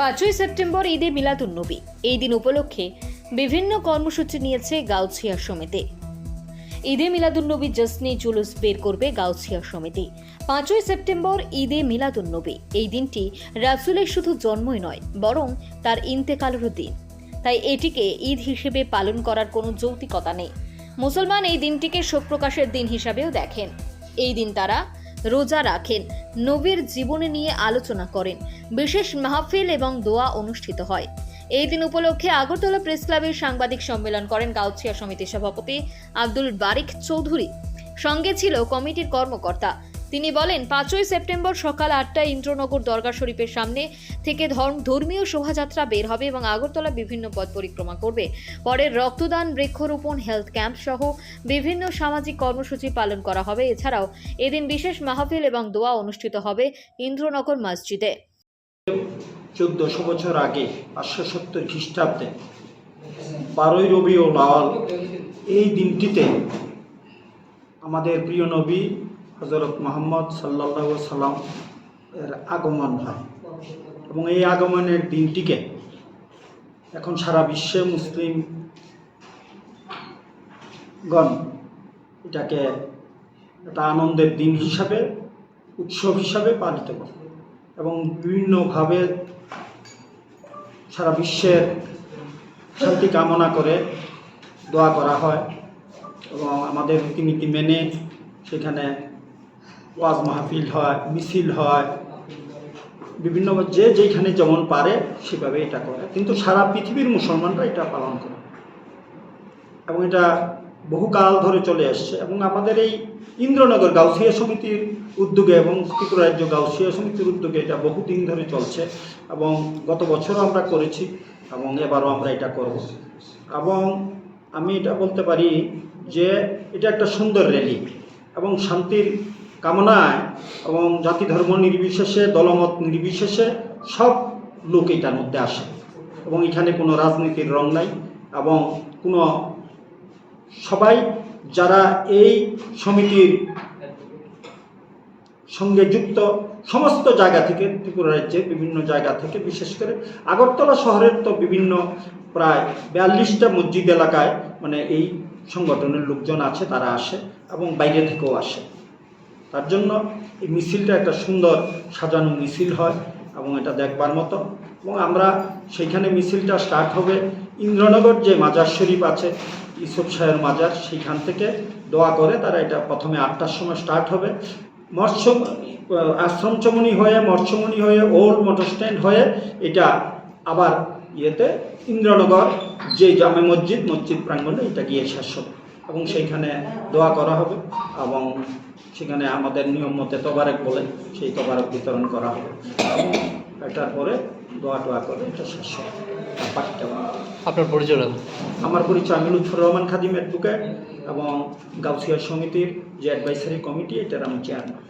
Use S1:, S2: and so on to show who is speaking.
S1: পাঁচই সেপ্টেম্বর ঈদে মিলাদুন্নবী এই দিন উপলক্ষে বিভিন্ন কর্মসূচি নিয়েছে গাউছিয়া সমিতি। ঈদে মিলাদুন্নবী জসনি জুলুস বের করবে গাউছিয়া সমিতি। পাঁচই সেপ্টেম্বর ঈদে মিলাদুন্নবী এই দিনটি রাসুলের শুধু জন্মই নয়, বরং তার ইন্তেকালেরও দিন। তাই এটিকে ঈদ হিসেবে পালন করার কোনো যৌক্তিকতা নেই। মুসলমান এই দিনটিকে শোক প্রকাশের দিন হিসাবেও দেখেন। এই দিন তারা রোজা রাখেন। নবীর জীবনী নিয়ে আলোচনা করেন। বিশেষ মাহফিল এবং দোয়া অনুষ্ঠিত হয়। এই দিন উপলক্ষে আগরতলা প্রেস ক্লাবের সাংবাদিক সম্মেলন করেন গাউছিয়া সমিতির সভাপতি আব্দুল বারিক চৌধুরী। সঙ্গে ছিল কমিটির কর্মকর্তা তিনি বলেন, পাঁচই সেপ্টেম্বর সকাল আটটায় ইন্দ্রনগর দরগা শরীফের সামনে থেকে ধর্ম, ধর্মীয় শোভাযাত্রা বের হবে এবং আগরতলা বিভিন্ন পথ পরিক্রমা করবে। পরে রক্তদান, বৃক্ষরোপণ, হেলথ ক্যাম্প সহ বিভিন্ন সামাজিক কর্মসূচি পালন করা হবে। এছাড়াও এদিন বিশেষ মাহফিল এবং দোয়া অনুষ্ঠিত হবে ইন্দ্রনগর মসজিদে।
S2: চোদ্দশো বছর আগে পাঁচশো সত্তর খ্রিস্টাব্দে বারোই রবি ও লাওয়াল এই দিনটিতে আমাদের প্রিয় নবী হজরত মোহাম্মদ সাল্লাহ সাল্লাম এর আগমন হয়। এবং এই আগমনের দিনটিকে এখন সারা বিশ্বে মুসলিম গণ এটাকে একটা আনন্দের দিন হিসাবে, উৎসব হিসাবে পালিত করে। এবং বিভিন্নভাবে সারা বিশ্বের শান্তি কামনা করে দোয়া করা হয়। এবং আমাদের রীতিনীতি মেনে সেখানে ওয়াজ মাহফিল হয়, মিছিল হয়, বিভিন্ন যে যেখানে যেমন পারে সেভাবে এটা করে। কিন্তু সারা পৃথিবীর মুসলমানরা এটা পালন করে। এবং এটা বহুকাল ধরে চলে আসছে। এবং আমাদের এই ইন্দ্রনগর গাউসিয়া সমিতির উদ্যোগে এবং ত্রিপুরা রাজ্য গাউসিয়া সমিতির উদ্যোগে এটা বহুদিন ধরে চলছে। এবং গত বছরও আমরা করেছি এবং এবারও আমরা এটা করব। এবং আমি এটা বলতে পারি যে এটা একটা সুন্দর র্যালি এবং শান্তির কামনায় এবং জাতি ধর্ম নির্বিশেষে, দলমত নির্বিশেষে সব লোক এটার মধ্যে আসে। এবং এখানে কোনো রাজনীতির রং নাই এবং কোনো সবাই যারা এই সমিতির সঙ্গে যুক্ত সমস্ত জায়গা থেকে, ত্রিপুরা রাজ্যের বিভিন্ন জায়গা থেকে বিশেষ করে আগরতলা শহরের তো বিভিন্ন প্রায় বিয়াল্লিশটা মসজিদ এলাকায় মানে এই সংগঠনের লোকজন আছে, তারা আসে এবং বাইরে থেকেও আসে। তার জন্য এই মিছিলটা একটা সুন্দর সাজানো মিছিল হয় এবং এটা দেখবার মতো। এবং আমরা সেইখানে মিছিলটা স্টার্ট হবে। ইন্দ্রনগর যে মাজার শরীফ আছে ইসুফ শাহের মাজার, সেইখান থেকে দোয়া করে তারা এটা প্রথমে আটটার সময় স্টার্ট হবে। মৎস্য আশ্রম চমনি হয়ে মৎস্যমণি হয়ে, ওল্ড মোটর স্ট্যান্ড হয়ে এটা আবার ইয়েতে ইন্দ্রনগর যে জামে মসজিদ মসজিদ প্রাঙ্গণে এটা গিয়ে শেষ হবে। এবং সেইখানে দোয়া করা হবে এবং সেখানে আমাদের নিয়ম মতে তবারক বলে সেই তবারক বিতরণ করা হবে। এটার পরে দোয়া টোয়া করে এটা শেষ
S3: আপনার পরিচয়
S2: আমার পরিচয় আমি লুৎফর রহমান খাদিম অ্যাডভোকেট এবং গাউসিয়া সমিতির যে অ্যাডভাইসারি কমিটি এটার আমি চেয়ারম্যান